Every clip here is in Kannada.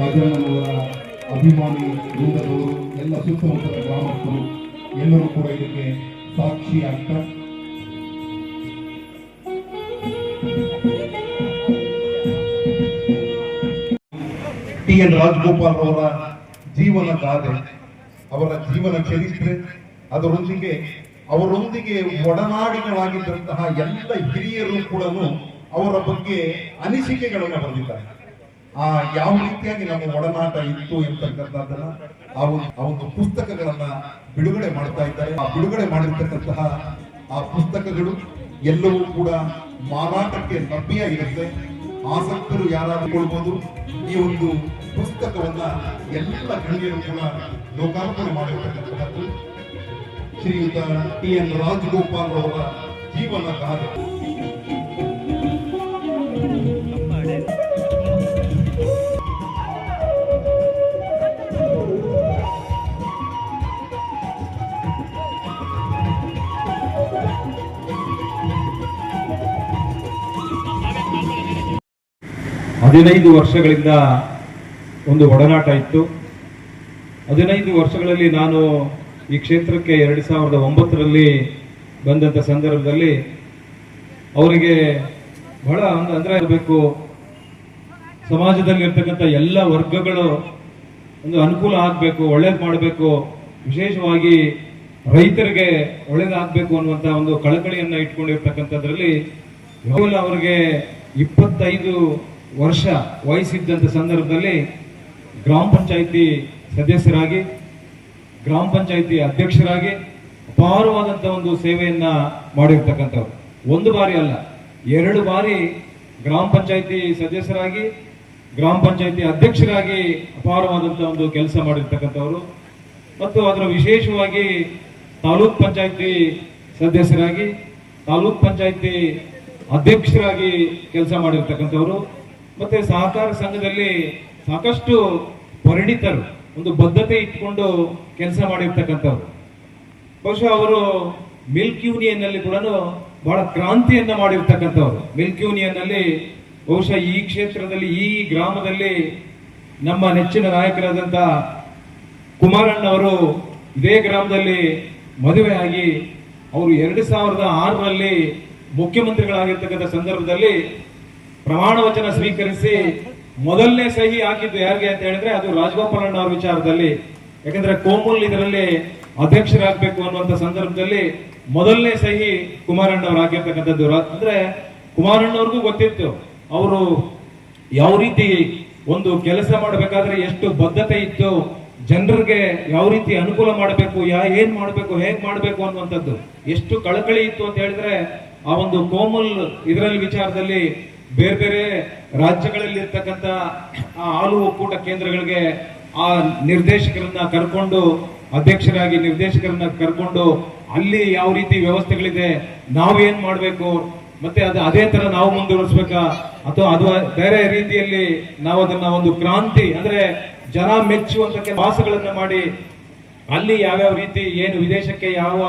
ರಾಜಣ್ಣನವರ ಅಭಿಮಾನಿ ವೃಂದದವರು ಎಲ್ಲ ಸುತ್ತಮುತ್ತಲ ಗ್ರಾಮಸ್ಥರು ಎಲ್ಲರೂ ಕೂಡ ಇದಕ್ಕೆ ಸಾಕ್ಷಿ ಆಗ್ತಾ ಟಿ ಎನ್ ರಾಜಗೋಪಾಲ್ ಅವರ ಜೀವನ ಗಾದೆ, ಅವರ ಜೀವನ ಚರಿತ್ರೆ, ಅದರೊಂದಿಗೆ ಅವರೊಂದಿಗೆ ಒಡನಾಡಿಗಳಾಗಿದ್ದಂತಹ ಎಲ್ಲ ಹಿರಿಯರು ಕೂಡ ಅವರ ಬಗ್ಗೆ ಅನಿಸಿಕೆಗಳನ್ನು ಬರೆದಿದ್ದಾರೆ. ಆ ಯಾವ ರೀತಿಯಾಗಿ ನಮ್ಮ ಒಡನಾಟ ಇತ್ತು ಎಂತಕ್ಕಂಥದ್ದನ್ನ ಆ ಒಂದು ಆ ಒಂದು ಪುಸ್ತಕಗಳನ್ನ ಬಿಡುಗಡೆ ಮಾಡ್ತಾ ಇದ್ದಾರೆ. ಆ ಬಿಡುಗಡೆ ಮಾಡಿರ್ತಕ್ಕಂತಹ ಆ ಪುಸ್ತಕಗಳು ಎಲ್ಲವೂ ಕೂಡ ಮಾರಾಟಕ್ಕೆ ಲಭ್ಯ ಇರುತ್ತೆ. ಆಸಕ್ತರು ಯಾರಾದ್ರೂ ಕೊಡ್ಬೋದು ಈ ಒಂದು ಪುಸ್ತಕವನ್ನ ಎಲ್ಲ ಗಣ್ಯರು ಕೂಡ ಲೋಕಾರ್ಪಣೆ ಮಾಡಿರ್ತಕ್ಕಂತಹದ್ದು ಶ್ರೀಯುತ ಟಿ ಎನ್ ರಾಜಗೋಪಾಲ್ ಅವರ ಜೀವನ ಗಾದೆ ಹದಿನೈದು ವರ್ಷಗಳಿಂದ ಒಂದು ಒಡನಾಟ ಇತ್ತು. ಹದಿನೈದು ವರ್ಷಗಳಲ್ಲಿ ನಾನು ಈ ಕ್ಷೇತ್ರಕ್ಕೆ ಎರಡು ಸಾವಿರದ ಒಂಬತ್ತರಲ್ಲಿ ಬಂದಂಥ ಸಂದರ್ಭದಲ್ಲಿ ಅವರಿಗೆ ಬಹಳ ಒಂದು ಅಂದರೆ ಇರಬೇಕು. ಸಮಾಜದಲ್ಲಿರ್ತಕ್ಕಂಥ ಎಲ್ಲ ವರ್ಗಗಳು ಒಂದು ಅನುಕೂಲ ಆಗಬೇಕು, ಒಳ್ಳೇದು ಮಾಡಬೇಕು, ವಿಶೇಷವಾಗಿ ರೈತರಿಗೆ ಒಳ್ಳೇದಾಗಬೇಕು ಅನ್ನುವಂಥ ಒಂದು ಕಳಕಳಿಯನ್ನು ಇಟ್ಕೊಂಡಿರ್ತಕ್ಕಂಥದ್ರಲ್ಲಿ ಅವರಿಗೆ ಇಪ್ಪತ್ತೈದು ವರ್ಷ ವಯಸ್ಸಿದ್ದಂಥ ಸಂದರ್ಭದಲ್ಲಿ ಗ್ರಾಮ ಪಂಚಾಯಿತಿ ಸದಸ್ಯರಾಗಿ, ಗ್ರಾಮ ಪಂಚಾಯಿತಿ ಅಧ್ಯಕ್ಷರಾಗಿ ಅಪಾರವಾದಂಥ ಒಂದು ಸೇವೆಯನ್ನ ಮಾಡಿರ್ತಕ್ಕಂಥವ್ರು. ಒಂದು ಬಾರಿ ಅಲ್ಲ, ಎರಡು ಬಾರಿ ಗ್ರಾಮ ಪಂಚಾಯಿತಿ ಸದಸ್ಯರಾಗಿ, ಗ್ರಾಮ ಪಂಚಾಯಿತಿ ಅಧ್ಯಕ್ಷರಾಗಿ ಅಪಾರವಾದಂಥ ಒಂದು ಕೆಲಸ ಮಾಡಿರ್ತಕ್ಕಂಥವ್ರು. ಮತ್ತು ಅದರ ವಿಶೇಷವಾಗಿ ತಾಲೂಕ್ ಪಂಚಾಯಿತಿ ಸದಸ್ಯರಾಗಿ, ತಾಲೂಕ್ ಪಂಚಾಯಿತಿ ಅಧ್ಯಕ್ಷರಾಗಿ ಕೆಲಸ ಮಾಡಿರ್ತಕ್ಕಂಥವ್ರು. ಮತ್ತೆ ಸಹಕಾರ ಸಂಘದಲ್ಲಿ ಸಾಕಷ್ಟು ಪರಿಣಿತರು, ಒಂದು ಬದ್ಧತೆ ಇಟ್ಕೊಂಡು ಕೆಲಸ ಮಾಡಿರ್ತಕ್ಕಂಥವ್ರು. ಬಹುಶಃ ಅವರು ಮಿಲ್ಕ್ ಯೂನಿಯನ್ ಅಲ್ಲಿ ಕೂಡ ಬಹಳ ಕ್ರಾಂತಿಯನ್ನ ಮಾಡಿರ್ತಕ್ಕಂಥವ್ರು. ಮಿಲ್ಕ್ ಯೂನಿಯನ್ ಅಲ್ಲಿ ಬಹುಶಃ ಈ ಕ್ಷೇತ್ರದಲ್ಲಿ, ಈ ಗ್ರಾಮದಲ್ಲಿ ನಮ್ಮ ನೆಚ್ಚಿನ ನಾಯಕರಾದಂತ ಕುಮಾರಣ್ಣ ಅವರು ಇದೇ ಗ್ರಾಮದಲ್ಲಿ ಮದುವೆಯಾಗಿ ಅವರು ಎರಡು ಸಾವಿರದ ಆರರಲ್ಲಿ ಮುಖ್ಯಮಂತ್ರಿಗಳಾಗಿರ್ತಕ್ಕಂಥ ಸಂದರ್ಭದಲ್ಲಿ ಪ್ರಮಾಣ ವಚನ ಸ್ವೀಕರಿಸಿ ಮೊದಲನೇ ಸಹಿ ಹಾಕಿದ್ದು ಯಾರಿಗೆ ಅಂತ ಹೇಳಿದ್ರೆ ಅದು ರಾಜಗೋಪಾಲಣ್ಣ ಅವರ ವಿಚಾರದಲ್ಲಿ. ಯಾಕಂದ್ರೆ ಕೋಮುಲ್ ಇದರಲ್ಲಿ ಅಧ್ಯಕ್ಷರಾಗಬೇಕು ಅನ್ನುವಂತ ಸಂದರ್ಭದಲ್ಲಿ ಮೊದಲನೇ ಸಹಿ ಕುಮಾರಣ್ಣ ಅವರು ಆಗಿರ್ತಕ್ಕಂಥದ್ದು ರಾ- ಅಂದ್ರೆ ಕುಮಾರಣ್ಣವ್ರಿಗೂ ಗೊತ್ತಿತ್ತು, ಅವರು ಯಾವ ರೀತಿ ಒಂದು ಕೆಲಸ ಮಾಡಬೇಕಾದ್ರೆ ಎಷ್ಟು ಬದ್ಧತೆ ಇತ್ತು, ಜನರಿಗೆ ಯಾವ ರೀತಿ ಅನುಕೂಲ ಮಾಡಬೇಕು, ಯಾ ಏನ್ ಮಾಡಬೇಕು, ಹೇಗ್ ಮಾಡಬೇಕು ಅನ್ನುವಂಥದ್ದು. ಎಷ್ಟು ಕಳಕಳಿ ಇತ್ತು ಅಂತ ಹೇಳಿದ್ರೆ ಆ ಒಂದು ಕೋಮಲ್ ಇದರಲ್ಲಿ ವಿಚಾರದಲ್ಲಿ ಬೇರೆ ಬೇರೆ ರಾಜ್ಯಗಳಲ್ಲಿ ಇರ್ತಕ್ಕಂಥ ಹಾಲು ಒಕ್ಕೂಟ ಕೇಂದ್ರಗಳಿಗೆ ಆ ನಿರ್ದೇಶಕರನ್ನ ಕರ್ಕೊಂಡು, ಅಧ್ಯಕ್ಷರಾಗಿ ನಿರ್ದೇಶಕರನ್ನ ಕರ್ಕೊಂಡು ಅಲ್ಲಿ ಯಾವ ರೀತಿ ವ್ಯವಸ್ಥೆಗಳಿದೆ ನಾವೇನ್ ಮಾಡಬೇಕು, ಮತ್ತೆ ಅದು ಅದೇ ತರ ನಾವು ಮುಂದುವರಿಸ್ಬೇಕಾ? ಅಥವಾ ಅದು ಬೇರೆ ರೀತಿಯಲ್ಲಿ ನಾವು ಅದನ್ನ ಒಂದು ಕ್ರಾಂತಿ, ಅಂದ್ರೆ ಜನ ಮೆಚ್ಚುವಂತ ಕೆಲಸಗಳನ್ನ ಮಾಡಿ ಅಲ್ಲಿ ಯಾವ್ಯಾವ ರೀತಿ, ಏನು ವಿದೇಶಕ್ಕೆ ಯಾವ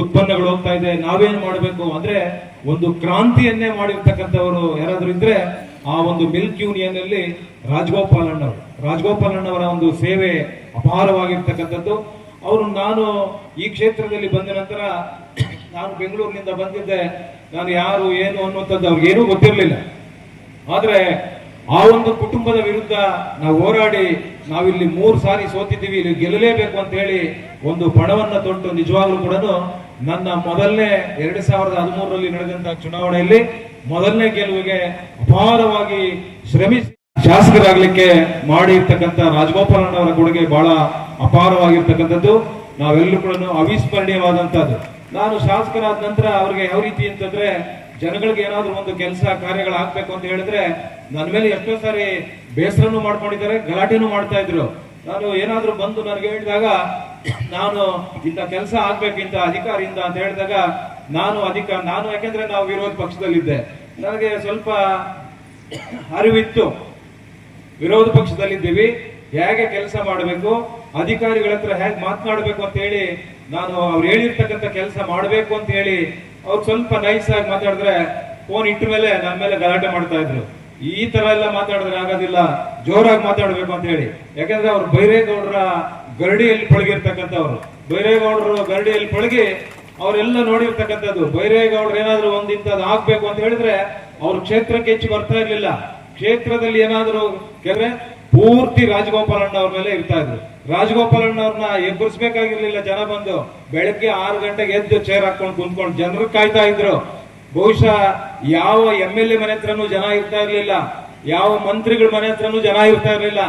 ಉತ್ಪನ್ನಗಳು ಹೋಗ್ತಾ ಇದೆ, ನಾವೇನು ಮಾಡಬೇಕು ಅಂದ್ರೆ ಒಂದು ಕ್ರಾಂತಿಯನ್ನೇ ಮಾಡಿರ್ತಕ್ಕಂಥವರು ಯಾರಾದ್ರೂ ಇದ್ರೆ ಆ ಒಂದು ಮಿಲ್ಕ್ ಯೂನಿಯನ್ ಅಲ್ಲಿ ರಾಜಗೋಪಾಲಣ್ಣವರು ರಾಜಗೋಪಾಲಣ್ಣವರ ಒಂದು ಸೇವೆ ಅಪಾರವಾಗಿರ್ತಕ್ಕಂಥದ್ದು. ಅವರು ನಾನು ಈ ಕ್ಷೇತ್ರದಲ್ಲಿ ಬಂದ ನಂತರ ನಾನು ಬೆಂಗಳೂರಿನಿಂದ ಬಂದಿದ್ದೆ. ನಾನು ಯಾರು, ಏನು ಅನ್ನುವಂಥದ್ದು ಅವ್ರಿಗೇನೂ ಗೊತ್ತಿರಲಿಲ್ಲ. ಆದ್ರೆ ಆ ಒಂದು ಕುಟುಂಬದ ವಿರುದ್ಧ ನಾವು ಹೋರಾಡಿ ನಾವಿಲ್ಲಿ ಮೂರು ಸಾರಿ ಸೋತಿದ್ದೀವಿ, ಇಲ್ಲಿ ಗೆಲ್ಲಲೇಬೇಕು ಅಂತ ಹೇಳಿ ಒಂದು ಪಣವನ್ನು ತೊಟ್ಟು ನಿಜವಾಗ್ಲೂ ಕೂಡ ನನ್ನ ಮೊದಲನೇ ಎರಡು ಸಾವಿರದ ಹದಿಮೂರರಲ್ಲಿ ನಡೆದಂತಹ ಚುನಾವಣೆಯಲ್ಲಿ ಮೊದಲನೇ ಗೆಲುವಿಗೆ ಅಪಾರವಾಗಿ ಶ್ರಮಿಸಿ ಶಾಸಕರಾಗಲಿಕ್ಕೆ ಮಾಡಿರ್ತಕ್ಕಂಥ ರಾಜಗೋಪಾಲಣ್ಣವರ ಕೊಡುಗೆ ಬಹಳ ಅಪಾರವಾಗಿರ್ತಕ್ಕಂಥದ್ದು. ನಾವೆಲ್ಲರೂ ಕೂಡ ಅವಿಸ್ಮರಣೀಯವಾದಂತಹದ್ದು ನಾನು ಶಾಸಕರಾದ ನಂತರ ಅವ್ರಿಗೆ ಯಾವ ರೀತಿ ಅಂತಂದ್ರೆ ಜನಗಳಿಗೆ ಏನಾದ್ರೂ ಒಂದು ಕೆಲಸ, ಕಾರ್ಯಗಳು ಆಗ್ಬೇಕು ಅಂತ ಹೇಳಿದ್ರೆ ನನ್ನ ಮೇಲೆ ಎಷ್ಟೋ ಸಾರಿ ಬೇಸರನು ಮಾಡ್ಕೊಂಡಿದ್ದಾರೆ, ಗಲಾಟೆನೂ ಮಾಡ್ತಾ ಇದ್ರು. ನಾನು ಏನಾದ್ರೂ ಬಂದು ನನಗೆ ಹೇಳಿದಾಗ, ನಾನು ಇಂಥ ಕೆಲಸ ಆಗ್ಬೇಕು, ಇಂಥ ಅಧಿಕಾರಿಯಿಂದ ಅಂತ ಹೇಳಿದಾಗ ನಾನು ಅಧಿಕ, ನಾನು ಯಾಕೆಂದ್ರೆ ನಾವು ವಿರೋಧ ಪಕ್ಷದಲ್ಲಿದ್ದೆ. ನನಗೆ ಸ್ವಲ್ಪ ಅರಿವಿತ್ತು. ವಿರೋಧ ಪಕ್ಷದಲ್ಲಿದ್ದೀವಿ, ಹೇಗೆ ಕೆಲಸ ಮಾಡಬೇಕು, ಅಧಿಕಾರಿಗಳ ಹತ್ರ ಹೇಗೆ ಮಾತನಾಡಬೇಕು ಅಂತ ಹೇಳಿ ನಾನು ಅವ್ರು ಹೇಳಿರ್ತಕ್ಕಂಥ ಕೆಲಸ ಮಾಡಬೇಕು ಅಂತ ಹೇಳಿ ಅವ್ರು ಸ್ವಲ್ಪ ನೈಸ್ ಆಗಿ ಮಾತಾಡಿದ್ರೆ ಫೋನ್ ಇಟ್ಟ ಮೇಲೆ ನನ್ನ ಮೇಲೆ ಗಲಾಟೆ ಮಾಡ್ತಾ ಇದ್ರು. ಈ ತರ ಎಲ್ಲ ಮಾತಾಡಿದ್ರೆ ಆಗೋದಿಲ್ಲ. ಜೋರಾಗಿ ಮಾತಾಡ್ಬೇಕು ಅಂತ ಹೇಳಿ. ಯಾಕಂದ್ರೆ ಅವ್ರು ಬೈರೇಗೌಡರ ಗರಡಿಯಲ್ಲಿ ಪಳಗಿರ್ತಕ್ಕಂಥವ್ರು. ಬೈರೇಗೌಡರು ಗರಡಿಯಲ್ಲಿ ಪಳಗಿ ಅವರೆಲ್ಲ ನೋಡಿರ್ತಕ್ಕಂಥದ್ದು. ಬೈರೇಗೌಡರು ಏನಾದ್ರು ಒಂದ್ ಇಂಥದ್ದು ಆಗ್ಬೇಕು ಅಂತ ಹೇಳಿದ್ರೆ ಅವ್ರ ಕ್ಷೇತ್ರಕ್ಕೆ ಹೆಚ್ಚು ಬರ್ತಾ ಇರ್ಲಿಲ್ಲ. ಕ್ಷೇತ್ರದಲ್ಲಿ ಏನಾದ್ರು ಕೆರೆ ಪೂರ್ತಿ ರಾಜಗೋಪಾಲಣ್ಣ ಅವ್ರ ಮೇಲೆ ಇರ್ತಾ ಇದ್ರು. ರಾಜಗೋಪಾಲಣ್ಣ ಅವ್ರನ್ನ ಎಬ್ಬರಿಸ್ಬೇಕಾಗಿರ್ಲಿಲ್ಲ ಜನ ಬಂದು. ಬೆಳಗ್ಗೆ ಆರು ಗಂಟೆಗೆ ಎದ್ದು ಚೇರ್ ಹಾಕೊಂಡು ಕುಂತ್ಕೊಂಡು ಜನರು ಕಾಯ್ತಾ ಇದ್ರು. ಬಹುಶಃ ಯಾವ ಎಂ ಎಲ್ ಎ ಮನೆ ಹತ್ರನೂ ಜನ ಇರ್ತಾ ಇರ್ಲಿಲ್ಲ. ಯಾವ ಮಂತ್ರಿಗಳ ಮನೆ ಹತ್ರನೂ ಜನ ಇರ್ತಾ ಇರ್ಲಿಲ್ಲ.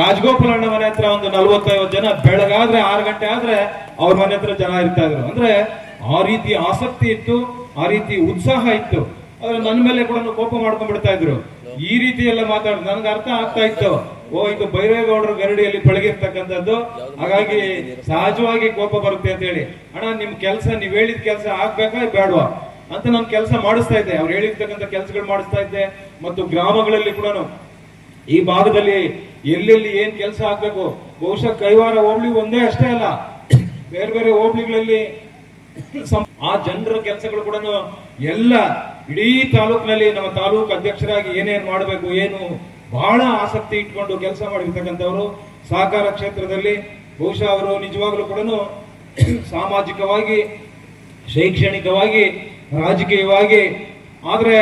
ರಾಜಗೋಪಾಲಣ್ಣ ಮನೆ ಹತ್ರ ಒಂದು ನಲ್ವತ್ತೈವತ್ತು ಜನ ಬೆಳಗಾದ್ರೆ ಆರು ಗಂಟೆ ಆದ್ರೆ ಅವ್ರ ಮನೆ ಹತ್ರ ಜನ ಇರ್ತಾ ಇದ್ರು. ಅಂದ್ರೆ ಆ ರೀತಿ ಆಸಕ್ತಿ ಇತ್ತು, ಆ ರೀತಿ ಉತ್ಸಾಹ ಇತ್ತು. ಆದ್ರೆ ನನ್ನ ಮೇಲೆ ಕೂಡ ಕೋಪ ಮಾಡ್ಕೊಂಡ್ಬಿಡ್ತಾ ಇದ್ರು. ಈ ರೀತಿ ಎಲ್ಲ ಮಾತಾಡ್. ನನ್ಗೆ ಅರ್ಥ ಆಗ್ತಾ ಇತ್ತು. ಓ, ಇದು ಬೈರೇಗೌಡರ ಗರಡಿಯಲ್ಲಿ ಪಳಗಿರ್ತಕ್ಕಂಥದ್ದು. ಹಾಗಾಗಿ ಸಹಜವಾಗಿ ಕೋಪ ಬರುತ್ತೆ ಅಂತ ಹೇಳಿ. ಅಣ್ಣ, ನಿಮ್ ಕೆಲಸ, ನೀವ್ ಹೇಳಿದ ಕೆಲಸ ಆಗ್ಬೇಕಾ ಬೇಡವಾ ಅಂತ ನಾನು ಕೆಲಸ ಮಾಡಿಸ್ತಾ ಇದ್ದೆ. ಅವ್ರು ಹೇಳಿರ್ತಕ್ಕಂಥ ಕೆಲಸಗಳು ಮಾಡಿಸ್ತಾ ಇದ್ದೆ. ಮತ್ತು ಗ್ರಾಮಗಳಲ್ಲಿ ಕೂಡ ಈ ಭಾಗದಲ್ಲಿ ಎಲ್ಲೆಲ್ಲಿ ಏನ್ ಕೆಲಸ ಆಗ್ಬೇಕು? ಬಹುಶಃ ಕೈವಾರ ಹೋಬಳಿ ಒಂದೇ ಅಷ್ಟೇ ಅಲ್ಲ. ಬೇರೆ ಬೇರೆ ಹೋಬಳಿಗಳಲ್ಲಿ ಆ ಜನರ ಕೆಲಸಗಳು ಕೂಡ ಎಲ್ಲ ಇಡೀ ತಾಲೂಕಿನಲ್ಲಿ ನಮ್ಮ ತಾಲೂಕು ಅಧ್ಯಕ್ಷರಾಗಿ ಏನೇನು ಮಾಡಬೇಕು, ಏನು ಬಹಳ ಆಸಕ್ತಿ ಇಟ್ಕೊಂಡು ಕೆಲಸ ಮಾಡಿರ್ತಕ್ಕಂಥವರು ಸಹಕಾರ ಕ್ಷೇತ್ರದಲ್ಲಿ, ಬಹುಶಃ ಅವರು ನಿಜವಾಗ್ಲೂ ಕೂಡ ಸಾಮಾಜಿಕವಾಗಿ, ಶೈಕ್ಷಣಿಕವಾಗಿ, ರಾಜಕೀಯವಾಗಿ, ಆದರೆ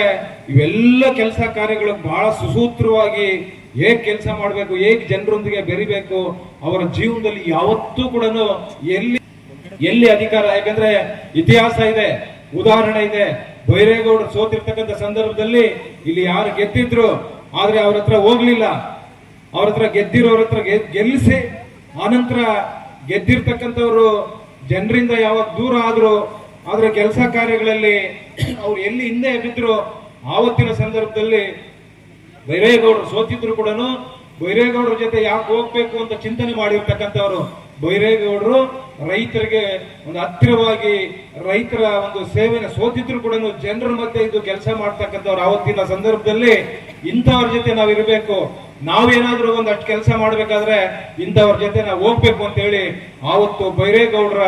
ಇವೆಲ್ಲ ಕೆಲಸ ಕಾರ್ಯಗಳು ಬಹಳ ಸುಸೂತ್ರವಾಗಿ ಹೇಗ್ ಕೆಲಸ ಮಾಡಬೇಕು, ಹೇಗ್ ಜನರೊಂದಿಗೆ ಬೆರಿಬೇಕು, ಅವರ ಜೀವನದಲ್ಲಿ ಯಾವತ್ತೂ ಕೂಡ ಎಲ್ಲಿ ಎಲ್ಲಿ ಅಧಿಕಾರ, ಯಾಕಂದ್ರೆ ಇತಿಹಾಸ ಇದೆ. ಉದಾಹರಣೆ ಇದೆ. ಬೈರೇಗೌಡರು ಸೋತಿರ್ತಕ್ಕಂಥ ಸಂದರ್ಭದಲ್ಲಿ ಇಲ್ಲಿ ಯಾರು ಗೆದ್ದಿದ್ರು, ಆದ್ರೆ ಅವ್ರ ಹತ್ರ ಹೋಗ್ಲಿಲ್ಲ. ಅವ್ರ ಹತ್ರ ಗೆದ್ದಿರೋರ ಹತ್ರ ಗೆಲ್ಲಿಸಿ, ಆನಂತರ ಗೆದ್ದಿರ್ತಕ್ಕಂಥವ್ರು ಜನರಿಂದ ಯಾವಾಗ ದೂರ ಆದ್ರು, ಆದ್ರೆ ಕೆಲಸ ಕಾರ್ಯಗಳಲ್ಲಿ ಅವ್ರು ಎಲ್ಲಿ ಹಿಂದೆ ಬಿದ್ರು, ಆವತ್ತಿನ ಸಂದರ್ಭದಲ್ಲಿ ಬೈರೇಗೌಡರು ಸೋತಿದ್ರು ಕೂಡ ಬೈರೇಗೌಡರ ಜೊತೆ ಯಾಕೆ ಹೋಗ್ಬೇಕು ಅಂತ ಚಿಂತನೆ ಮಾಡಿರ್ತಕ್ಕಂಥವ್ರು ಬೈರೇಗೌಡರು ರೈತರಿಗೆ ಒಂದು ಹತ್ತಿರವಾಗಿ ರೈತರ ಒಂದು ಸೇವೆನ ಸೋತಿದ್ರು ಕೂಡ ಜನರ ಮಧ್ಯೆ ಇದು ಕೆಲಸ ಮಾಡ್ತಕ್ಕಂಥವ್ರು ಆವತ್ತಿನ ಸಂದರ್ಭದಲ್ಲಿ ಇಂಥವ್ರ ಜೊತೆ ನಾವು ಇರಬೇಕು. ನಾವೇನಾದ್ರೂ ಒಂದಷ್ಟು ಕೆಲಸ ಮಾಡ್ಬೇಕಾದ್ರೆ ಇಂಥವ್ರ ಜೊತೆ ನಾವು ಹೋಗ್ಬೇಕು ಅಂತ ಹೇಳಿ ಆವತ್ತು ಬೈರೇಗೌಡರ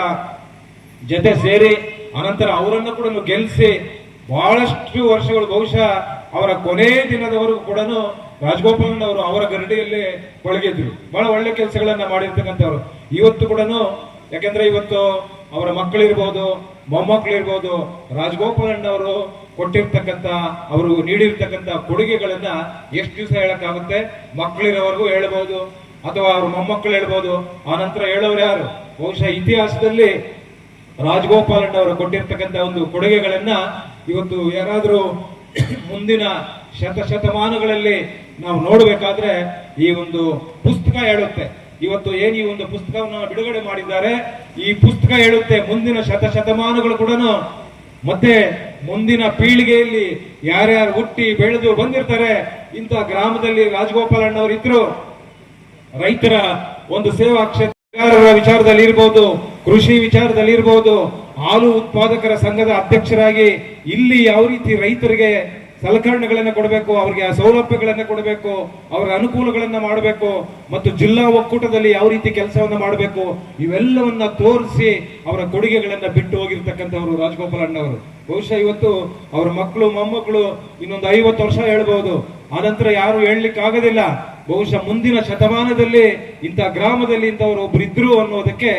ಜೊತೆ ಸೇರಿ ಅನಂತರ ಅವರನ್ನು ಕೂಡ ಗೆಲ್ಲಿಸಿ ಬಹಳಷ್ಟು ವರ್ಷಗಳು ಬಹುಶಃ ಅವರ ಕೊನೆ ದಿನದವರೆಗೂ ಕೂಡ ರಾಜಗೋಪಾಲನ್ ಅವರು ಅವರ ಗರಡಿಯಲ್ಲಿ ಒಳಗಿದ್ರು. ಬಹಳ ಒಳ್ಳೆ ಕೆಲಸಗಳನ್ನ ಮಾಡಿರ್ತಕ್ಕಂಥವ್ರು. ಇವತ್ತು ಕೂಡ ಯಾಕೆಂದ್ರೆ ಇವತ್ತು ಅವರ ಮಕ್ಕಳಿರ್ಬೋದು ಮೊಮ್ಮಕ್ಕಳಿರ್ಬೋದು ರಾಜಗೋಪಾಲನ್ ಅವರು ಕೊಟ್ಟಿರ್ತಕ್ಕಂಥ, ಅವರು ನೀಡಿರ್ತಕ್ಕಂಥ ಕೊಡುಗೆಗಳನ್ನ ಎಷ್ಟು ದಿವಸ ಹೇಳಕ್ಕಾಗುತ್ತೆ? ಮಕ್ಕಳಿರೋವರೆಗೂ ಹೇಳ್ಬೋದು, ಅಥವಾ ಅವ್ರ ಮೊಮ್ಮಕ್ಕಳು ಹೇಳ್ಬೋದು. ಆ ನಂತರ ಹೇಳೋರು ಯಾರು? ಬಹುಶಃ ಇತಿಹಾಸದಲ್ಲಿ ರಾಜಗೋಪಾಲಣ್ಣ ಅವರು ಕೊಟ್ಟಿರ್ತಕ್ಕಂಥ ಒಂದು ಕೊಡುಗೆಗಳನ್ನ ಇವತ್ತು ಯಾರಾದ್ರೂ ಮುಂದಿನ ಶತ ಶತಮಾನಗಳಲ್ಲಿ ನಾವು ನೋಡಬೇಕಾದ್ರೆ ಈ ಒಂದು ಪುಸ್ತಕ ಹೇಳುತ್ತೆ. ಇವತ್ತು ಏನ್ ಈ ಒಂದು ಪುಸ್ತಕವನ್ನು ಬಿಡುಗಡೆ ಮಾಡಿದ್ದಾರೆ? ಈ ಪುಸ್ತಕ ಹೇಳುತ್ತೆ ಮುಂದಿನ ಶತ ಶತಮಾನಗಳು ಕೂಡ ಮತ್ತೆ ಮುಂದಿನ ಪೀಳಿಗೆಯಲ್ಲಿ ಯಾರ್ಯಾರು ಹುಟ್ಟಿ ಬೆಳೆದು ಬಂದಿರ್ತಾರೆ, ಇಂಥ ಗ್ರಾಮದಲ್ಲಿ ರಾಜಗೋಪಾಲಣ್ಣವರು ಇದ್ರು. ರೈತರ ಒಂದು ಸೇವಾ ಕ್ಷೇತ್ರ ವಿಚಾರದಲ್ಲಿ ಇರ್ಬೋದು, ಕೃಷಿ ವಿಚಾರದಲ್ಲಿ ಇರ್ಬೋದು, ಹಾಲು ಉತ್ಪಾದಕರ ಸಂಘದ ಅಧ್ಯಕ್ಷರಾಗಿ ಇಲ್ಲಿ ಯಾವ ರೀತಿ ರೈತರಿಗೆ ಸಲಕರಣೆಗಳನ್ನ ಕೊಡಬೇಕು, ಅವರಿಗೆ ಆ ಸೌಲಭ್ಯಗಳನ್ನ ಕೊಡಬೇಕು, ಅವರ ಅನುಕೂಲಗಳನ್ನು ಮಾಡಬೇಕು ಮತ್ತು ಜಿಲ್ಲಾ ಒಕ್ಕೂಟದಲ್ಲಿ ಯಾವ ರೀತಿ ಕೆಲಸವನ್ನು ಮಾಡಬೇಕು, ಇವೆಲ್ಲವನ್ನ ತೋರಿಸಿ ಅವರ ಕೊಡುಗೆಗಳನ್ನು ಬಿಟ್ಟು ಹೋಗಿರ್ತಕ್ಕಂಥವ್ರು ರಾಜಗೋಪಾಲಣ್ಣವರು ಬಹುಶಃ ಇವತ್ತು ಅವರ ಮಕ್ಕಳು, ಮೊಮ್ಮಕ್ಕಳು ಇನ್ನೊಂದು ಐವತ್ತು ವರ್ಷ ಹೇಳ್ಬಹುದು ಆನಂತರ ಯಾರು ಹೇಳಲಿಕ್ಕೆ ಆಗೋದಿಲ್ಲ. ಬಹುಶಃ ಮುಂದಿನ ಶತಮಾನದಲ್ಲಿ ಇಂಥ ಗ್ರಾಮದಲ್ಲಿ ಇಂಥವ್ರು ಒಬ್ರು ಇದ್ರು ಅನ್ನೋದಕ್ಕೆ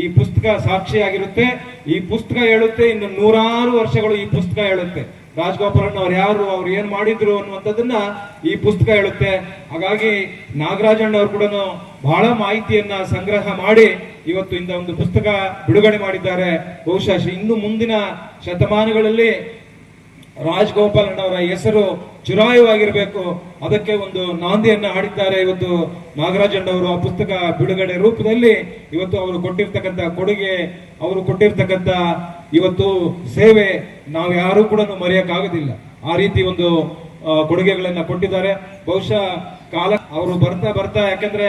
ಈ ಪುಸ್ತಕ ಸಾಕ್ಷಿಯಾಗಿರುತ್ತೆ ಈ ಪುಸ್ತಕ ಹೇಳುತ್ತೆ, ಇನ್ನು ನೂರಾರು ವರ್ಷಗಳು ಈ ಪುಸ್ತಕ ಹೇಳುತ್ತೆ. ರಾಜಗೋಪಾಲನ್ ಅವ್ರು ಯಾರು, ಅವ್ರು ಏನ್ ಮಾಡಿದ್ರು ಅನ್ನುವಂಥದ್ದನ್ನ ಈ ಪುಸ್ತಕ ಹೇಳುತ್ತೆ. ಹಾಗಾಗಿ ನಾಗರಾಜಣ್ಣ ಅವರು ಕೂಡ ಬಹಳ ಮಾಹಿತಿಯನ್ನ ಸಂಗ್ರಹ ಮಾಡಿ ಇವತ್ತು ಇಂದ ಒಂದು ಪುಸ್ತಕ ಬಿಡುಗಡೆ ಮಾಡಿದ್ದಾರೆ. ಬಹುಶಃ ಇನ್ನು ಮುಂದಿನ ಶತಮಾನಗಳಲ್ಲಿ ರಾಜಗೋಪಾಲನ್ ಅವರ ಹೆಸರು ಚಿರಾಯವಾಗಿರಬೇಕು. ಅದಕ್ಕೆ ಒಂದು ನಾಂದಿಯನ್ನ ಹಾಡಿದ್ದಾರೆ ಇವತ್ತು ನಾಗರಾಜಣ್ಣ ಅವರು. ಆ ಪುಸ್ತಕ ಬಿಡುಗಡೆ ರೂಪದಲ್ಲಿ ಇವತ್ತು ಅವರು ಕೊಟ್ಟಿರ್ತಕ್ಕಂಥ ಕೊಡುಗೆ, ಅವರು ಕೊಟ್ಟಿರ್ತಕ್ಕಂಥ ಇವತ್ತು ಸೇವೆ ನಾವು ಯಾರು ಕೂಡ ಮರೆಯೋಕ್ಕಾಗೋದಿಲ್ಲ. ಆ ರೀತಿ ಒಂದು ಕೊಡುಗೆಗಳನ್ನು ಕೊಟ್ಟಿದ್ದಾರೆ. ಬಹುಶಃ ಕಾಲ ಅವರು ಬರ್ತಾ ಬರ್ತಾ, ಯಾಕಂದ್ರೆ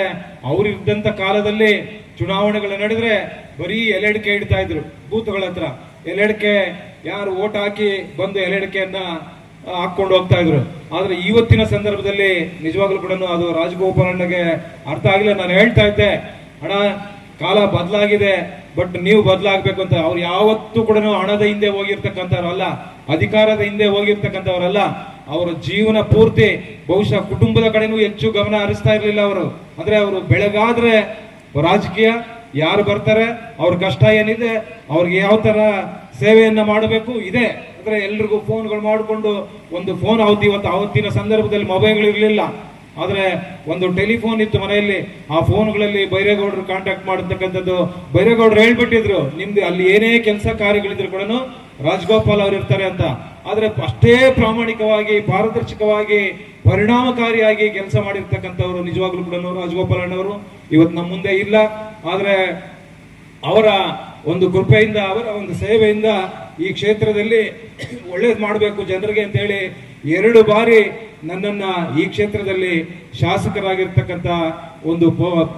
ಅವ್ರು ಇದ್ದಂತ ಕಾಲದಲ್ಲಿ ಚುನಾವಣೆಗಳು ನಡೆದ್ರೆ ಬರೀ ಎಲೆಡಿಕೆ ಇಡ್ತಾ ಇದ್ರು ಬೂತ್ಗಳ ಹತ್ರ. ಎಲೆಡಿಕೆ ಯಾರು ಓಟ್ ಹಾಕಿ ಬಂದು ಎಲೆಡಿಕೆಯನ್ನ ಹಾಕೊಂಡು ಹೋಗ್ತಾ ಇದ್ರು. ಆದ್ರೆ ಇವತ್ತಿನ ಸಂದರ್ಭದಲ್ಲಿ ನಿಜವಾಗ್ಲೂ ಕೂಡ ಅದು ರಾಜಗೋಪಾಲಣ್ಣಗೆ ಅರ್ಥ ಆಗಿಲ್ಲ ನಾನು ಹೇಳ್ತಾ ಇದ್ದೆ ಹಣ ಕಾಲ ಬದಲಾಗಿದೆ, ಬಟ್ ನೀವು ಬದಲಾಗಬೇಕು ಅಂತ ಅವ್ರು ಯಾವತ್ತೂ ಕೂಡ ಹಣದ ಹಿಂದೆ ಹೋಗಿರ್ತಕ್ಕಂಥವ್ರಲ್ಲ ಅಧಿಕಾರದ ಹಿಂದೆ ಹೋಗಿರ್ತಕ್ಕಂಥವ್ರಲ್ಲ, ಅವರ ಜೀವನ ಪೂರ್ತಿ, ಬಹುಶಃ ಕುಟುಂಬದ ಕಡೆನೂ ಹೆಚ್ಚು ಗಮನ ಹರಿಸ್ತಾ ಇರಲಿಲ್ಲ ಅವರು. ಅಂದ್ರೆ ಅವರು ಬೆಳಗಾದ್ರೆ ರಾಜಕೀಯ, ಯಾರು ಬರ್ತಾರೆ, ಅವ್ರ ಕಷ್ಟ ಏನಿದೆ, ಅವ್ರಿಗೆ ಯಾವ ತರ ಸೇವೆಯನ್ನ ಮಾಡಬೇಕು, ಇದೆ. ಅಂದ್ರೆ ಎಲ್ರಿಗೂ ಫೋನ್ಗಳು ಮಾಡಿಕೊಂಡು ಒಂದು ಫೋನ್ ಅವತ್ತು ಇವತ್ತು ಅವತ್ತಿನ ಸಂದರ್ಭದಲ್ಲಿ ಮೊಬೈಲ್ಗಳು ಇರಲಿಲ್ಲ. ಆದ್ರೆ ಒಂದು ಟೆಲಿಫೋನ್ ಇತ್ತು ಮನೆಯಲ್ಲಿ, ಆ ಫೋನ್ಗಳಲ್ಲಿ ಬೈರೇಗೌಡರು ಕಾಂಟ್ಯಾಕ್ಟ್ ಮಾಡತಕ್ಕಂಥದ್ದು. ಬೈರೇಗೌಡರು ಹೇಳ್ಬಿಟ್ಟಿದ್ರು, ನಿಮ್ದು ಅಲ್ಲಿ ಏನೇ ಕೆಲಸ ಕಾರ್ಯಗಳಿದ್ರು ಕೂಡ ರಾಜಗೋಪಾಲ್ ಅವರು ಇರ್ತಾರೆ ಅಂತ. ಆದರೆ ಅಷ್ಟೇ ಪ್ರಾಮಾಣಿಕವಾಗಿ, ಪಾರದರ್ಶಕವಾಗಿ, ಪರಿಣಾಮಕಾರಿಯಾಗಿ ಕೆಲಸ ಮಾಡಿರ್ತಕ್ಕಂಥವ್ರು ನಿಜವಾಗ್ಲೂ ಕೂಡ ರಾಜಗೋಪಾಲಣ್ಣವರು ಇವತ್ತು ನಮ್ಮ ಮುಂದೆ ಇಲ್ಲ. ಆದರೆ ಅವರ ಒಂದು ಕೃಪೆಯಿಂದ, ಅವರ ಒಂದು ಸೇವೆಯಿಂದ ಈ ಕ್ಷೇತ್ರದಲ್ಲಿ ಒಳ್ಳೇದು ಮಾಡಬೇಕು ಜನರಿಗೆ ಅಂತೇಳಿ ಎರಡು ಬಾರಿ ನನ್ನನ್ನ ಈ ಕ್ಷೇತ್ರದಲ್ಲಿ ಶಾಸಕರಾಗಿರ್ತಕ್ಕಂಥ ಒಂದು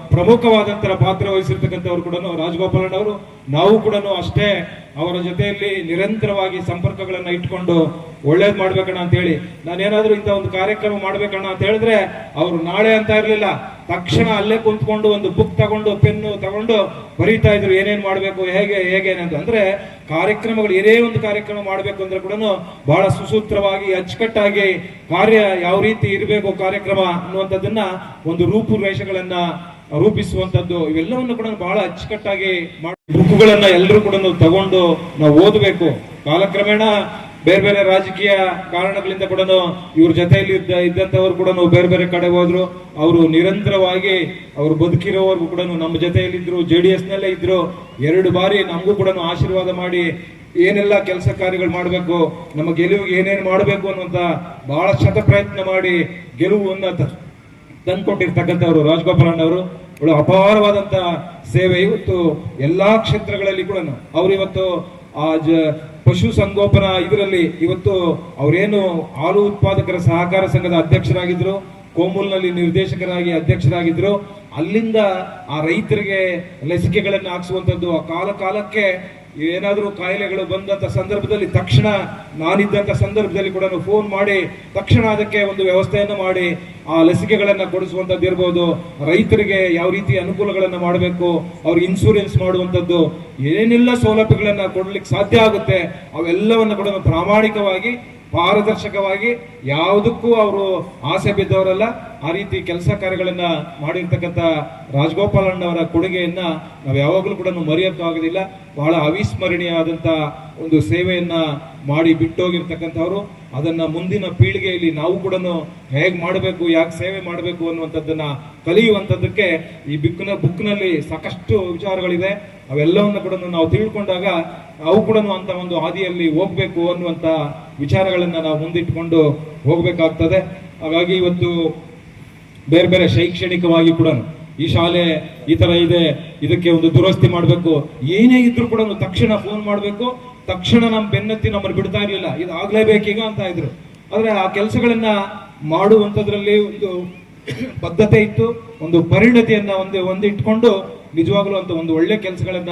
ಪ್ರಮುಖವಾದಂಥ ಪಾತ್ರ ವಹಿಸಿರ್ತಕ್ಕಂಥವ್ರು ಕೂಡ ರಾಜಗೋಪಾಲನ್ ಅವರು ನಾವು ಕೂಡ ಅಷ್ಟೇ ಅವರ ಜೊತೆಯಲ್ಲಿ ನಿರಂತರವಾಗಿ ಸಂಪರ್ಕಗಳನ್ನು ಇಟ್ಕೊಂಡು ಒಳ್ಳೇದು ಮಾಡ್ಬೇಕಣ್ಣ ಅಂತ ಹೇಳಿ ನಾನೇನಾದ್ರೂ ಇಂಥ ಒಂದು ಕಾರ್ಯಕ್ರಮ ಮಾಡ್ಬೇಕಣ್ಣ ಅಂತ ಹೇಳಿದ್ರೆ ಅವರು ನಾಳೆ ಅಂತ ಇರಲಿಲ್ಲ. ತಕ್ಷಣ ಅಲ್ಲೇ ಕುಂತ್ಕೊಂಡು ಒಂದು ಬುಕ್ ತಗೊಂಡು, ಪೆನ್ನು ತಗೊಂಡು ಬರೀತಾ ಇದ್ರು, ಏನೇನ್ ಮಾಡಬೇಕು, ಹೇಗೆ ಹೇಗೆ ಅಂತ. ಅಂದ್ರೆ ಕಾರ್ಯಕ್ರಮಗಳು, ಏನೇ ಒಂದು ಕಾರ್ಯಕ್ರಮ ಮಾಡಬೇಕು ಅಂದ್ರೆ ಕೂಡ ಬಹಳ ಸುಸೂತ್ರವಾಗಿ, ಅಚ್ಚುಕಟ್ಟಾಗಿ ಕಾರ್ಯ ಯಾವ ರೀತಿ ಇರಬೇಕು ಕಾರ್ಯಕ್ರಮ ಅನ್ನುವಂಥದ್ದನ್ನ ಒಂದು ರೂಪುರೇಷೆಗಳನ್ನ ರೂಪಿಸುವಂತದ್ದು ಇವೆಲ್ಲವನ್ನು ಕೂಡ ಬಹಳ ಅಚ್ಚುಕಟ್ಟಾಗಿ ಮಾಡಿ ಬುಕ್ಗಳನ್ನ ಎಲ್ಲರೂ ಕೂಡ ತಗೊಂಡು ನಾವು ಓದಬೇಕು. ಕಾಲಕ್ರಮೇಣ ಬೇರೆ ಬೇರೆ ರಾಜಕೀಯ ಕಾರಣಗಳಿಂದ ಕೂಡ ಇವ್ರ ಜೊತೆಯಲ್ಲಿ ಇದ್ದ, ಇದ್ದಂಥವ್ರು ಕೂಡ ಬೇರೆ ಬೇರೆ ಕಡೆ ಹೋದ್ರು. ಅವರು ನಿರಂತರವಾಗಿ ಅವರು ಬದುಕಿರೋವರೆಗೂ ಕೂಡ ನಮ್ಮ ಜೊತೆಯಲ್ಲಿ ಇದ್ರು, ಜೆ ಡಿ ಎಸ್ನಲ್ಲೇ ಇದ್ರು. ಎರಡು ಬಾರಿ ನಮಗೂ ಕೂಡ ಆಶೀರ್ವಾದ ಮಾಡಿ ಏನೆಲ್ಲ ಕೆಲಸ ಕಾರ್ಯಗಳು ಮಾಡಬೇಕು, ನಮ್ಮ ಗೆಲುವಿಗೆ ಏನೇನು ಮಾಡಬೇಕು ಅನ್ನುವಂಥ ಬಹಳ ಶತ ಪ್ರಯತ್ನ ಮಾಡಿ ಗೆಲುವು ತ- ತಂದ್ಕೊಟ್ಟಿರ್ತಕ್ಕಂಥವ್ರು ರಾಜಗೋಪಾಲನ್ ಅವರು ಒಳ್ಳೆ ಅಪಾರವಾದಂತ ಸೇವೆ ಇವತ್ತು ಎಲ್ಲಾ ಕ್ಷೇತ್ರಗಳಲ್ಲಿ ಕೂಡ ಅವ್ರು ಇವತ್ತು ಆ ಜ ಪಶು ಸಂಗೋಪನಾ ಇದರಲ್ಲಿ ಇವತ್ತು ಅವರೇನು ಹಾಲು ಉತ್ಪಾದಕರ ಸಹಕಾರ ಸಂಘದ ಅಧ್ಯಕ್ಷರಾಗಿದ್ರು, ಕೋಮೂಲ್ನಲ್ಲಿ ನಿರ್ದೇಶಕರಾಗಿ ಅಧ್ಯಕ್ಷರಾಗಿದ್ರು, ಅಲ್ಲಿಂದ ಆ ರೈತರಿಗೆ ಲಸಿಕೆಗಳನ್ನು ಹಾಕಿಸುವಂಥದ್ದು ಆ ಕಾಲ ಕಾಲಕ್ಕೆ ಏನಾದರೂ ಕಾಯಿಲೆಗಳು ಬಂದಂಥ ಸಂದರ್ಭದಲ್ಲಿ ತಕ್ಷಣ ನಾನಿದ್ದಂಥ ಸಂದರ್ಭದಲ್ಲಿ ಕೂಡ ಫೋನ್ ಮಾಡಿ, ತಕ್ಷಣ ಅದಕ್ಕೆ ಒಂದು ವ್ಯವಸ್ಥೆಯನ್ನು ಮಾಡಿ, ಆ ಲಸಿಕೆಗಳನ್ನು ಕೊಡಿಸುವಂಥದ್ದು ಇರ್ಬೋದು, ರೈತರಿಗೆ ಯಾವ ರೀತಿ ಅನುಕೂಲಗಳನ್ನು ಮಾಡಬೇಕು ಅವ್ರಿಗೆ ಇನ್ಸೂರೆನ್ಸ್ ಮಾಡುವಂಥದ್ದು, ಏನೆಲ್ಲ ಸೌಲಭ್ಯಗಳನ್ನು ಕೊಡಲಿಕ್ಕೆ ಸಾಧ್ಯ ಆಗುತ್ತೆ, ಅವೆಲ್ಲವನ್ನು ಕೂಡ ಪ್ರಾಮಾಣಿಕವಾಗಿ ಪಾರದರ್ಶಕವಾಗಿ ಯಾವುದಕ್ಕೂ ಅವರು ಆಸೆ ಬಿದ್ದವರಲ್ಲ. ಆ ರೀತಿ ಕೆಲಸ ಕಾರ್ಯಗಳನ್ನ ಮಾಡಿರ್ತಕ್ಕಂಥ ರಾಜಗೋಪಾಲಣ್ಣವರ ಕೊಡುಗೆಯನ್ನ ನಾವು ಯಾವಾಗಲೂ ಕೂಡ ಮರೆಯೋಕ್ಕಾಗೋದಿಲ್ಲ. ಬಹಳ ಅವಿಸ್ಮರಣೀಯವಾದಂತ ಒಂದು ಸೇವೆಯನ್ನ ಮಾಡಿ ಬಿಟ್ಟೋಗಿರ್ತಕ್ಕಂಥವ್ರು. ಅದನ್ನ ಮುಂದಿನ ಪೀಳಿಗೆಯಲ್ಲಿ ನಾವು ಕೂಡ ಹೇಗೆ ಮಾಡಬೇಕು, ಯಾಕೆ ಸೇವೆ ಮಾಡಬೇಕು ಅನ್ನುವಂಥದ್ದನ್ನ ಕಲಿಯುವಂಥದ್ದಕ್ಕೆ ಈ ಬಿಕ್ನ ಬುಕ್ನಲ್ಲಿ ಸಾಕಷ್ಟು ವಿಚಾರಗಳಿದೆ ಅವೆಲ್ಲವನ್ನ ಕೂಡ ನಾವು ತಿಳ್ಕೊಂಡಾಗ ಅವು ಕೂಡ ಅಂತ ಒಂದು ಹಾದಿಯಲ್ಲಿ ಹೋಗ್ಬೇಕು ಅನ್ನುವಂತ ವಿಚಾರಗಳನ್ನ ನಾವು ಮುಂದಿಟ್ಕೊಂಡು ಹೋಗ್ಬೇಕಾಗ್ತದೆ. ಹಾಗಾಗಿ ಇವತ್ತು ಬೇರೆ ಬೇರೆ ಶೈಕ್ಷಣಿಕವಾಗಿ ಕೂಡ ಈ ಶಾಲೆ ಈ ತರ ಇದೆ, ಇದಕ್ಕೆ ಒಂದು ದುರಸ್ತಿ ಮಾಡಬೇಕು. ಏನೇ ಇದ್ರೂ ಕೂಡ ತಕ್ಷಣ ಫೋನ್ ಮಾಡಬೇಕು. ತಕ್ಷಣ ನಮ್ಮ ಬೆನ್ನತ್ತಿ ನಮ್ಮನ್ನು ಬಿಡ್ತಾ ಇರಲಿಲ್ಲ. ಇದು ಆಗ್ಲೇಬೇಕೀಗ ಅಂತ ಇದ್ರು. ಆದ್ರೆ ಆ ಕೆಲಸಗಳನ್ನ ಮಾಡುವಂತದ್ರಲ್ಲಿ ಒಂದು ಬದ್ಧತೆ ಇತ್ತು. ಒಂದು ಪರಿಣತಿಯನ್ನ ಒಂದು ಒಂದು ಇಟ್ಕೊಂಡು ನಿಜವಾಗ್ಲೂ ಅಂತ ಒಂದು ಒಳ್ಳೆ ಕೆಲಸಗಳನ್ನ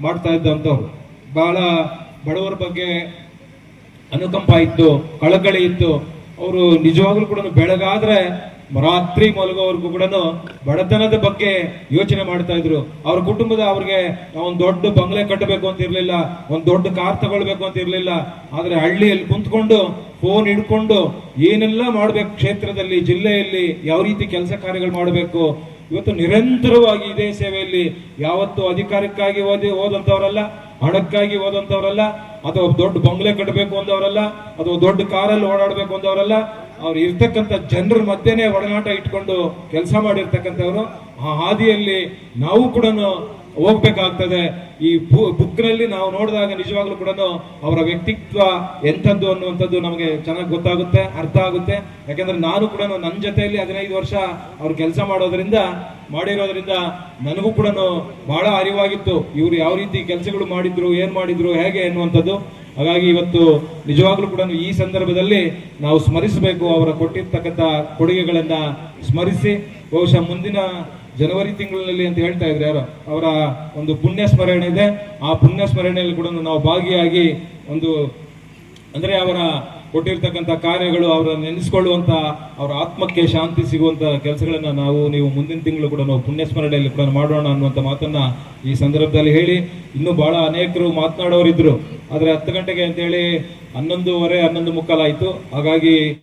ಮಾಡ್ತಾ ಇದ್ದಂಥವ್ರು. ಬಹಳ ಬಡವರ ಬಗ್ಗೆ ಅನುಕಂಪ ಇತ್ತು, ಕಳಕಳಿ ಇತ್ತು. ಅವರು ನಿಜವಾಗ್ಲೂ ಕೂಡ ಬೆಳಗಾದ್ರೆ ರಾತ್ರಿ ಮಲಗೋವರೆಗೂ ಕೂಡ ಬಡತನದ ಬಗ್ಗೆ ಯೋಚನೆ ಮಾಡ್ತಾ ಇದ್ರು. ಅವ್ರ ಕುಟುಂಬದ ಅವ್ರಿಗೆ ಒಂದು ದೊಡ್ಡ ಬಂಗ್ಲೆ ಕಟ್ಟಬೇಕು ಅಂತ ಇರ್ಲಿಲ್ಲ, ಒಂದು ದೊಡ್ಡ ಕಾರ್ ತಗೊಳ್ಬೇಕು ಅಂತ ಇರ್ಲಿಲ್ಲ. ಆದ್ರೆ ಹಳ್ಳಿಯಲ್ಲಿ ಕುಂತ್ಕೊಂಡು ಫೋನ್ ಹಿಡ್ಕೊಂಡು ಏನೆಲ್ಲ ಮಾಡ್ಬೇಕು ಕ್ಷೇತ್ರದಲ್ಲಿ, ಜಿಲ್ಲೆಯಲ್ಲಿ, ಯಾವ ರೀತಿ ಕೆಲಸ ಕಾರ್ಯಗಳು ಮಾಡಬೇಕು. ಇವತ್ತು ನಿರಂತರವಾಗಿ ಇದೇ ಸೇವೆಯಲ್ಲಿ, ಯಾವತ್ತು ಅಧಿಕಾರಕ್ಕಾಗಿ ಓದಿ ಓದಂತವರಲ್ಲ ಹಣಕ್ಕಾಗಿ ಓದಂತವರಲ್ಲ ಅಥವಾ ದೊಡ್ಡ ಬಂಗ್ಲೆ ಕಟ್ಟಬೇಕು ಅಂದವರಲ್ಲ, ಅಥವಾ ದೊಡ್ಡ ಕಾರಲ್ಲಿ ಓಡಾಡಬೇಕು ಅಂದವರಲ್ಲ, ಅವ್ರು ಇರ್ತಕ್ಕಂಥ ಜನರ ಮಧ್ಯೆನೇ ಒಡನಾಟ ಇಟ್ಕೊಂಡು ಕೆಲಸ ಮಾಡಿರ್ತಕ್ಕಂಥವ್ರು ಆ ಹಾದಿಯಲ್ಲಿ ನಾವು ಕೂಡ ಹೋಗ್ಬೇಕಾಗ್ತದೆ. ಈ ಬುಕ್ನಲ್ಲಿ ನಾವು ನೋಡಿದಾಗ ನಿಜವಾಗ್ಲೂ ಕೂಡ ಅವರ ವ್ಯಕ್ತಿತ್ವ ಎಂಥದ್ದು ಅನ್ನುವಂಥದ್ದು ನಮಗೆ ಚೆನ್ನಾಗಿ ಗೊತ್ತಾಗುತ್ತೆ, ಅರ್ಥ ಆಗುತ್ತೆ. ಯಾಕಂದ್ರೆ ನಾನು ಕೂಡ ನನ್ನ ಜೊತೆಯಲ್ಲಿ ಹದಿನೈದು ವರ್ಷ ಅವ್ರು ಕೆಲಸ ಮಾಡೋದ್ರಿಂದ, ಮಾಡಿರೋದ್ರಿಂದ ನನಗೂ ಕೂಡ ಬಹಳ ಅರಿವಾಗಿತ್ತು. ಇವರು ಯಾವ ರೀತಿ ಕೆಲಸಗಳು ಮಾಡಿದ್ರು, ಏನ್ ಮಾಡಿದ್ರು, ಹೇಗೆ ಅನ್ನುವಂಥದ್ದು. ಹಾಗಾಗಿ ಇವತ್ತು ನಿಜವಾಗ್ಲೂ ಕೂಡ ಈ ಸಂದರ್ಭದಲ್ಲಿ ನಾವು ಸ್ಮರಿಸಬೇಕು ಅವರ ಕೊಟ್ಟಿರ್ತಕ್ಕಂಥ ಕೊಡುಗೆಗಳನ್ನ ಸ್ಮರಿಸಿ. ಬಹುಶಃ ಮುಂದಿನ ಜನವರಿ ತಿಂಗಳಲ್ಲಿ ಅಂತ ಹೇಳ್ತಾ ಇದ್ರೆ ಯಾರು? ಅವರ ಒಂದು ಪುಣ್ಯ ಸ್ಮರಣೆ ಇದೆ. ಆ ಪುಣ್ಯ ಸ್ಮರಣೆಯಲ್ಲಿ ಕೂಡ ನಾವು ಭಾಗಿಯಾಗಿ ಒಂದು, ಅಂದ್ರೆ ಅವರ ಕೊಟ್ಟಿರ್ತಕ್ಕಂಥ ಕಾರ್ಯಗಳು, ಅವರ ನೆನೆಸ್ಕೊಳ್ಳುವಂತ ಅವರ ಆತ್ಮಕ್ಕೆ ಶಾಂತಿ ಸಿಗುವಂತ ಕೆಲಸಗಳನ್ನ ನಾವು, ನೀವು ಮುಂದಿನ ತಿಂಗಳು ಕೂಡ ನಾವು ಪುಣ್ಯ ಸ್ಮರಣೆಯಲ್ಲಿ ಕೂಡ ಮಾಡೋಣ ಅನ್ನುವಂಥ ಮಾತನ್ನ ಈ ಸಂದರ್ಭದಲ್ಲಿ ಹೇಳಿ. ಇನ್ನೂ ಬಹಳ ಅನೇಕರು ಮಾತನಾಡೋರಿದ್ರು. ಆದ್ರೆ ಹತ್ತು ಗಂಟೆಗೆ ಅಂತೇಳಿ ಹನ್ನೊಂದುವರೆ, ಹನ್ನೊಂದು ಮುಕ್ಕಾಲಾಯಿತು. ಹಾಗಾಗಿ